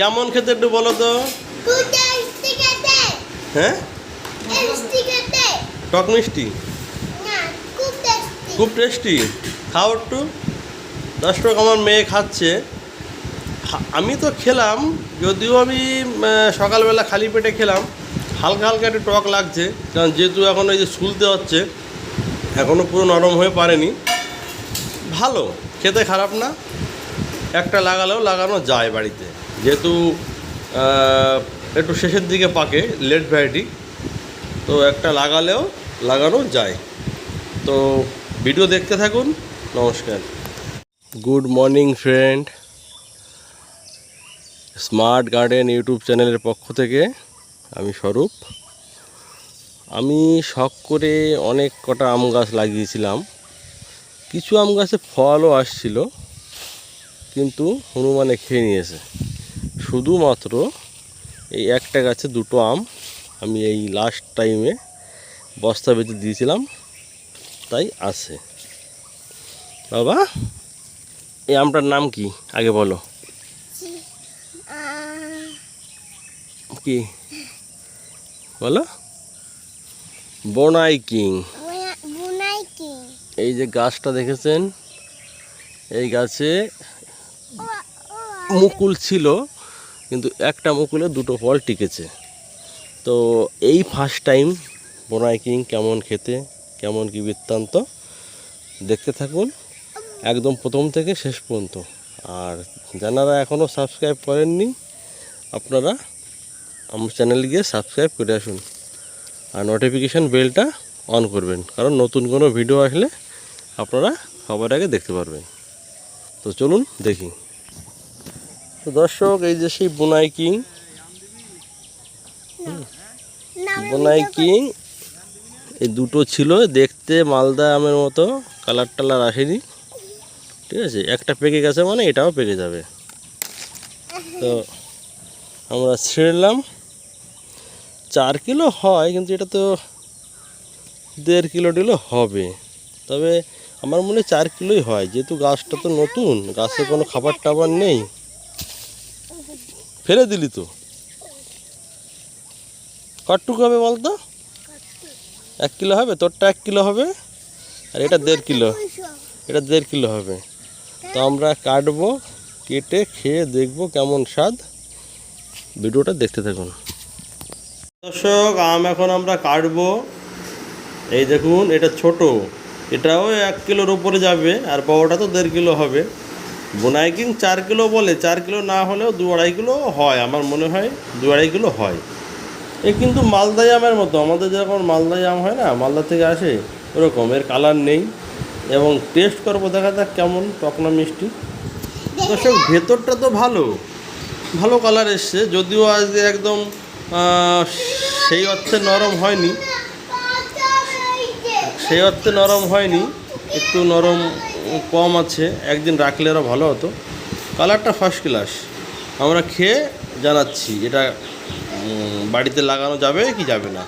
কেমন খেতে একটু বলো তো? খুব টেস্টি হ্যাঁ? টক মিষ্টি? খুব টেস্টি খাও একটু। দর্শক আমার মেয়ে খাচ্ছে। আমি তো খেলাম যদিও আমি সকালবেলা খালি পেটে খেলাম। হালকা হালকা একটু টক লাগছে কারণ যেহেতু এখন ওই যে শুলতে হচ্ছে এখনও পুরো নরম হয়ে পারেনি। ভালো খেতে খারাপ না। একটা লাগালেও লাগানো যায় বাড়িতে। যেহেতু একটু শেষের দিকে পাকে লেট ভ্যারাইটি তো একটা লাগালেও লাগানো যায়। তো ভিডিও দেখতে থাকুন, নমস্কার। Good morning friend smart garden YouTube চ্যানেলের পক্ষ থেকে আমি স্বরূপ। আমি শখ করে অনেক কটা আম গাছ লাগিয়েছিলাম। কিছু আম গাছে ফলও আসছিল, কিন্তু হনুমানে খেয়ে নিয়েছে। শুধুমাত্র এই একটা গাছে দুটো আম আমি এই লাস্ট টাইমে বস্তা বেঁধে দিয়েছিলাম তাই আছে। বাবা এই আমটার নাম কি? আগে বলো। কি? বলো। বনাই কিং বুনাই এই যে গাছটা দেখেছেন এই গাছে মুকুল ছিল। কিন্তু একটা মুকুলে দুটো ফল টিকেছে। তো এই ফার্স্ট টাইম বোনাই কিং কেমন খেতে, কেমন কি বৃত্তান্ত, দেখতে থাকুন একদম প্রথম থেকে শেষ পর্যন্ত। আর যারা এখনও সাবস্ক্রাইব করেননি, আপনারা আমার চ্যানেল গিয়ে সাবস্ক্রাইব করে আসুন। আর নোটিফিকেশান বেলটা অন করবেন, কারণ নতুন কোনো ভিডিও আসলে আপনারা সবার আগে দেখতে পারবেন। তো চলুন দেখি। তো দর্শক এই যে সেই বোনাই কিং। বোনাই কিং এই দুটো ছিল দেখতে মালদা আমের মতো কালার টালার আসেনি। ঠিক আছে একটা পেকে গেছে মানে এটাও পেকে যাবে। তো আমরা ছিঁড়লাম চার কিলো হয় কিন্তু এটা তো দেড় কিলো টিলো হবে। তবে আমার মনে হয় চার কিলোই হয় যেহেতু গাছটা তো নতুন গাছে কোনো খাবার টাবার নেই। ফেলে দিলি তো? কটটুকু হবে বলতো? এক কিলো হবে? তোরটা এক কিলো হবে? আর এটা দেড় কিলো। এটা দেড় কিলো হবে। তো আমরা কাটবো, কেটে খেয়ে দেখব কেমন স্বাদ। ভিডিওটা দেখতে থাকুন। দর্শক, আম এখন আমরা কাটবো। এই দেখুন, এটা ছোট। এটাও এক কিলোর উপরে যাবে, আর বড়টা তো দেড় কিলো হবে। বোনাই কিং চার কিলো বলে, চার কিলো না হলেও দু আড়াই কিলো হয়, আমার মনে হয় দু আড়াই কিলো হয়। এ কিন্তু মালদাই আমের মতো, আমাদের যেরকম মালদাই আম হয় না, মালদা থেকে আসে ওরকম, এর কালার নেই। এবং টেস্ট করব, দেখা যাক কেমন টকনা মিষ্টি। দর্শক, ভেতরটা তো ভালো ভালো কালার এসছে, যদিও আজকে একদম সেই অর্থে নরম হয়নি। সেই অর্থে নরম হয়নি, একটু নরম কম আছে, একদিন রাখলে আরও ভালো হতো। কালারটা ফার্স্ট ক্লাস আমরা খেয়ে জানাচ্ছি, এটা বাড়িতে লাগানো যাবে কি যাবে না।